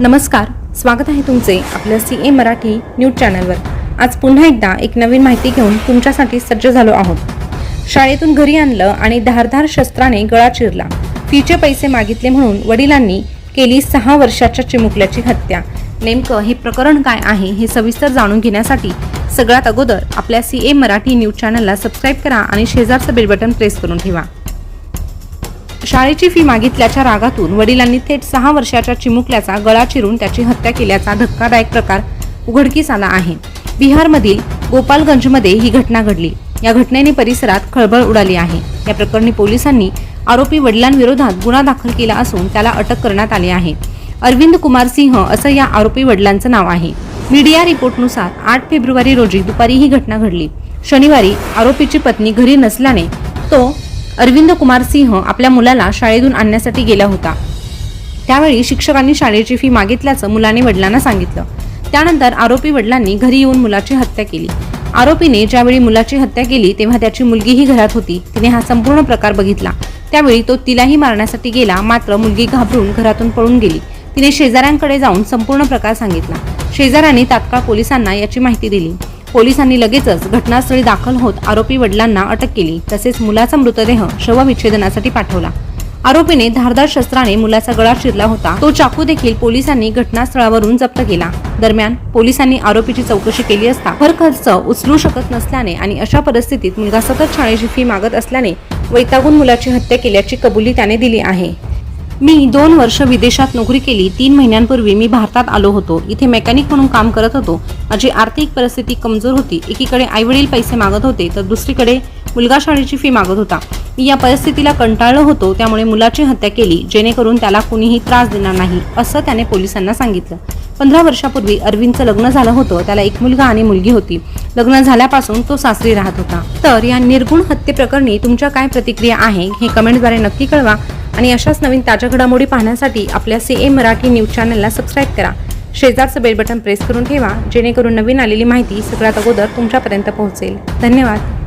नमस्कार स्वागत आहे तुमचे आपल्या सी ए मराठी न्यूज चॅनलवर. आज पुन्हा एकदा एक नवीन माहिती घेऊन तुमच्यासाठी सज्ज झालो आहोत. शाळेतून घरी आणलं आणि धारधार शस्त्राने गळा चिरला. फीचे पैसे मागितले म्हणून वडिलांनी केली सहा वर्षाच्या चिमुकल्याची हत्या. नेमकं हे प्रकरण काय आहे हे सविस्तर जाणून घेण्यासाठी सगळ्यात अगोदर आपल्या सी ए मराठी न्यूज चॅनलला सबस्क्राईब करा आणि शेजारचं बेल बटन प्रेस करून ठेवा. शाळेची फी मागितल्याच्या रागातून वडिलांनी थेट सहा वर्षाच्या चिमुकल्याचा गळा चिरून त्याची हत्या केल्याचा धक्कादायक प्रकार उघडकीस आला आहे. बिहारमधील गोपालगंजमध्ये ही घटना घडली. या घटनेने परिसरात खळबळ उडाली आहे. या प्रकरणी पोलिसांनी आरोपी वडिलांविरोधात गुन्हा दाखल केला असून त्याला अटक करण्यात आली आहे. अरविंद कुमार सिंह असं या आरोपी वडिलांचं नाव आहे. मीडिया रिपोर्टनुसार आठ फेब्रुवारी रोजी दुपारी ही घटना घडली. शनिवारी आरोपीची पत्नी घरी नसल्याने तो अरविंद कुमार सिंह आपल्या मुलाला शाळेतून आणण्यासाठी गेला होता. त्यावेळी शिक्षकांनी शाळेची फी मागितल्याचं मुलाने वडिलांना सांगितलं. त्यानंतर आरोपी वडिलांनी घरी येऊन मुलाची हत्या केली. आरोपीने ज्यावेळी मुलाची हत्या केली तेव्हा त्याची मुलगीही घरात होती. तिने हा संपूर्ण प्रकार बघितला. त्यावेळी तो तिलाही मारण्यासाठी गेला मात्र मुलगी घाबरून घरातून पळून गेली. तिने शेजाऱ्यांकडे जाऊन संपूर्ण प्रकार सांगितला. शेजाऱ्यांनी तात्काळ पोलिसांना याची माहिती दिली. पोलिसांनी लगेचच घटनास्थळी दाखल होत आरोपी वडिलांना अटक केली. तसेच मुलाचा मृतदेह शवविच्छेदनासाठी पाठवला. आरोपीने धारदार शस्त्राने मुलाचा गळा शिरला होता. तो चाकू देखील पोलिसांनी घटनास्थळावरून जप्त केला. दरम्यान पोलिसांनी आरोपीची चौकशी केली असता भर खर्च उचलू शकत नसल्याने आणि अशा परिस्थितीत मुलगा सतत शाळेची फी मागत असल्याने वैतागून मुलाची हत्या केल्याची कबुली त्याने दिली आहे. मी दोन वर्ष विदेशात नोकरी केली. तीन महिन्यांपूर्वी मी भारतात आलो होतो. इथे मेकॅनिक म्हणून काम करत होतो. माझी आर्थिक परिस्थिती कमजोर होती. एकीकडे आईवडील पैसे मागत होते तर दुसरीकडे मुलगा शाळेची फी मागत होता. मी या परिस्थितीला कंटाळलो होतो. त्यामुळे मुलाची हत्या केली जेणेकरून त्याला कुणीही त्रास देणार नाही असं त्याने पोलिसांना सांगितलं. पंधरा वर्षापूर्वी अरविंदचं लग्न झालं होतं. त्याला एक मुलगा आणि मुलगी होती. लग्न झाल्यापासून तो सासरी राहत होता. तर या निर्गुण हत्येप्रकरणी तुमच्या काय प्रतिक्रिया आहे हे कमेंटद्वारे नक्की कळवा. आणि अशाच नवीन ताज्या घडामोडी पाहण्यासाठी आपल्या सी ए मराठी न्यूज चॅनलला सबस्क्राईब करा. शेजारचं बेल बटन प्रेस करून ठेवा जेणेकरून नवीन आलेली माहिती सगळ्यात अगोदर तुमच्यापर्यंत पोहोचेल. धन्यवाद.